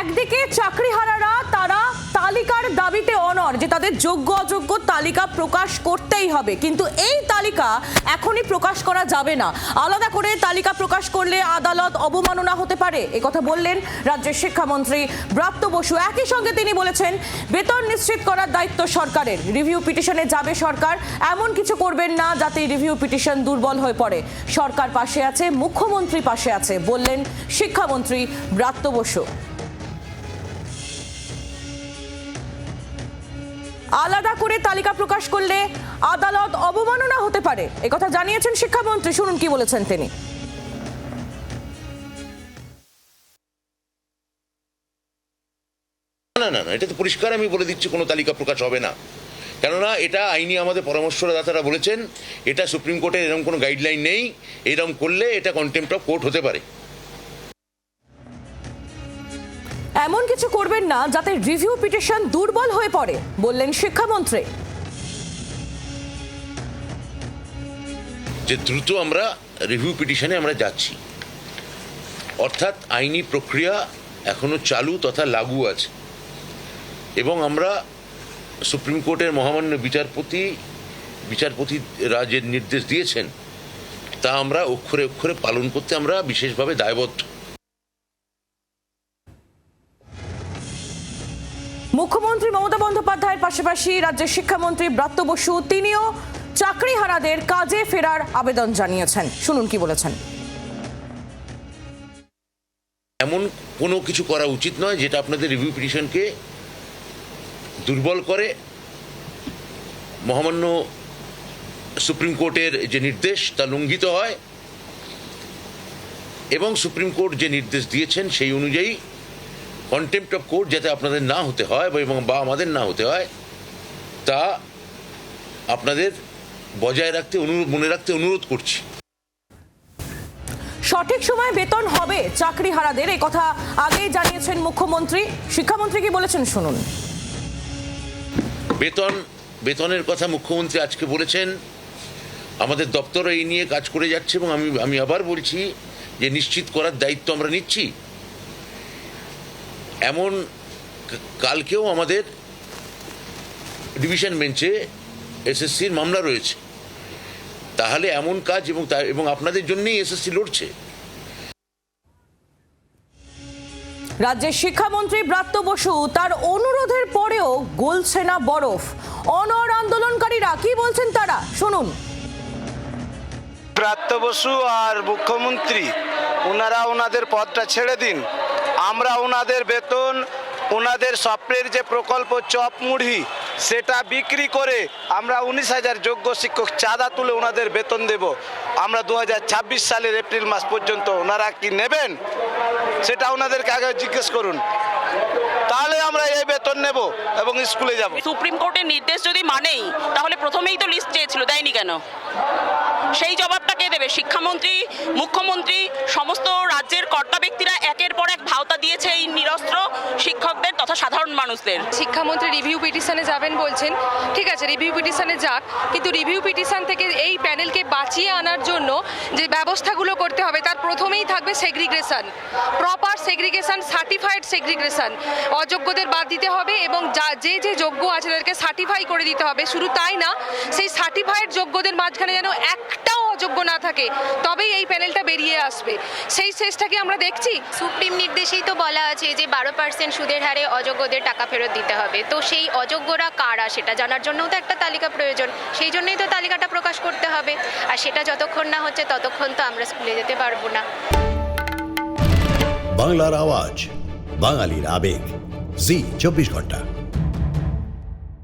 একদিকে চাকরিহারারা, তারা তালিকার দাবিতে অনর যে তাদের যোগ্য অযোগ্য তালিকা প্রকাশ করতেই হবে। কিন্তু এই তালিকা এখনই প্রকাশ করা যাবে না। আলাদা করে তালিকা প্রকাশ করলে আদালত অবমাননা হতে পারে। একথা বললেন রাজ্যের শিক্ষামন্ত্রী ব্রাত্য বসু। একই সঙ্গে তিনি বলেছেন, বেতন নিশ্চিত করার দায়িত্ব সরকারের। রিভিউ পিটিশনে যাবে সরকার। এমন কিছু করবেন না যাতে রিভিউ পিটিশন দুর্বল হয়ে পড়ে। সরকার পাশে আছে, মুখ্যমন্ত্রী পাশে আছে, বললেন শিক্ষামন্ত্রী ব্রাত্য বসু। আলাদা করে তালিকা প্রকাশ করলে আদালত অবমাননা হতে পারে। একথা জানিয়েছেন শিক্ষামন্ত্রী। শুনুন কি বলেছেন তিনি। না না না, এটা তো পরিষ্কার আমি বলে দিচ্ছি, কোনো তালিকা প্রকাশ হবে না। কেননা এটা আইনি আমাদের পরামর্শদাতারা বলেছেন, এটা সুপ্রিম কোর্টের এরকম কোনো গাইডলাইন নেই, এরকম করলে এটা কন্টেম্প্ট অফ কোর্ট হতে পারে। এমন কিছু করবেন না যাতে রিভিউ পিটিশন দুর্বল হয়ে পড়ে, বললেন শিক্ষামন্ত্রী। যে দ্রুত আমরা রিভিউ পিটিশনে আমরা যাচ্ছি। অর্থাৎ আইনি প্রক্রিয়া এখনও চালু তথা লাগু আছে। এবং আমরা সুপ্রিম কোর্টের মহামান্য বিচারপতি বিচারপতি রাজের নির্দেশ দিয়েছেন, তা আমরা অক্ষরে অক্ষরে পালন করতে আমরা বিশেষভাবে দায়বদ্ধ। মুখ্যমন্ত্রী মমতা বন্দ্যোপাধ্যায়ের পাশাপাশি রাজ্যের শিক্ষামন্ত্রী ব্রাত্য বসু, তিনিও চাকরিহারাদের কাজে ফেরার আবেদন জানিয়েছেন। শুনুন কি বলেছেন। এমন কোনো কিছু করা উচিত নয় যেটা আপনাদের রিভিউ পিটিশনকে দুর্বল করে। মহামান্য সুপ্রিম কোর্টের যে নির্দেশ, তা লঙ্ঘিত হয়। এবং সুপ্রিম কোর্ট যে নির্দেশ দিয়েছেন সেই অনুযায়ী কন্টেম্প্ট অফ কোর্ট যাতে আপনাদের না হতে হয় বা এবং বা আমাদের না হতে হয় তা আপনাদের বজায় রাখতে অনুরোধ মনে রাখতে অনুরোধ করছি। সঠিক সময় বেতন হবে চাকরিহারাদের এই কথা আগেই জানিয়েছেন মুখ্যমন্ত্রী। শিক্ষামন্ত্রী কি বলেছেন শুনুন। বেতন বেতনের কথা মুখ্যমন্ত্রী আজকে বলেছেন। আমাদের দপ্তর এই নিয়ে কাজ করে যাচ্ছে এবং আমি আমি আবার বলছি যে নিশ্চিত করার দায়িত্ব আমরা নিচ্ছি। এমন কালকেও আমাদের ডিভিশন বেঞ্চে এসএসসির মামলা রয়েছে। তাহলে এমন কাজ এবং তা- এবং আপনাদের জন্যই এসএসসি লড়ছে। রাজ্যের শিক্ষামন্ত্রী ব্রাত্য বসু তার অনুরোধের পরেও গলছে না বরফ। অনর আন্দোলনকারীরা কি বলছেন তারা? শুনুন। প্রাপ্ত বসু আর মুখ্যমন্ত্রী ওনারা ওনাদের পদটা ছেড়ে দিন। আমরা ওনাদের বেতন ওনাদের স্বপ্নের যে প্রকল্প চপ মুড়ি, সেটা বিক্রি করে আমরা উনিশ হাজার যোগ্য শিক্ষক চাঁদা তুলে ওনাদের বেতন দেব। আমরা দু হাজার ছাব্বিশ সালের এপ্রিল মাস পর্যন্ত ওনারা কি নেবেন? সেটা ওনাদেরকে আগে জিজ্ঞেস করুন। তাহলে আমরা এই বেতন নেব এবং স্কুলে যাব। সুপ্রিম কোর্টের নির্দেশ যদি মানেই, তাহলে প্রথমেই তো লিস্ট চেয়েছিল, দেয়নি কেন? সেই জবাবটা কে দেবে? শিক্ষামন্ত্রী, মুখ্যমন্ত্রী, সমস্ত রাজ্যের কর্তা ব্যক্তিরা একের পর এক ভাওতা দিয়েছে এই নিরস্ত্র তথা সাধারণ মানুষদের। শিক্ষামন্ত্রী রিভিউ পিটিশনে যাবেন বলছেন, ঠিক আছে, রিভিউ পিটিশনে যাক, কিন্তু রিভিউ পিটিশন থেকে এই প্যানেলকে বাঁচিয়ে আনার জন্য যে ব্যবস্থাগুলো করতে হবে, তার প্রথমেই থাকবে segregation proper segregation certified segregation অযোগ্যদের বাদ দিতে হবে এবং যা, যে যে যোগ্য আছে তাদেরকে সার্টিফাই করে দিতে হবে। শুধু তাই না, সেই সার্টিফাইড যোগ্যদের মাঝখানে যেন একটাও অযোগ্য না থাকে তবেই এই প্যানেলটা বেরিয়ে আসবে। সেই শেষটাকে আমরা দেখছি? সুপ্রিম নির্দেশেই তো বলা আছে যে বারো পার্সেন্ট সুদের হারে অযোগ্যদের টাকা ফেরত দিতে হবে। তো সেই অযোগ্যরা কারা সেটা জানার জন্যও তো একটা তালিকা প্রয়োজন। সেই জন্যই তো তালিকাটা প্রকাশ করতে হবে। আর সেটা যতক্ষণ না হচ্ছে ততক্ষণ তো আমরা স্কুলে যেতে পারব না। বাংলার আওয়াজ বাঙালির আবেগ। জি চব্বিশ ঘণ্টা।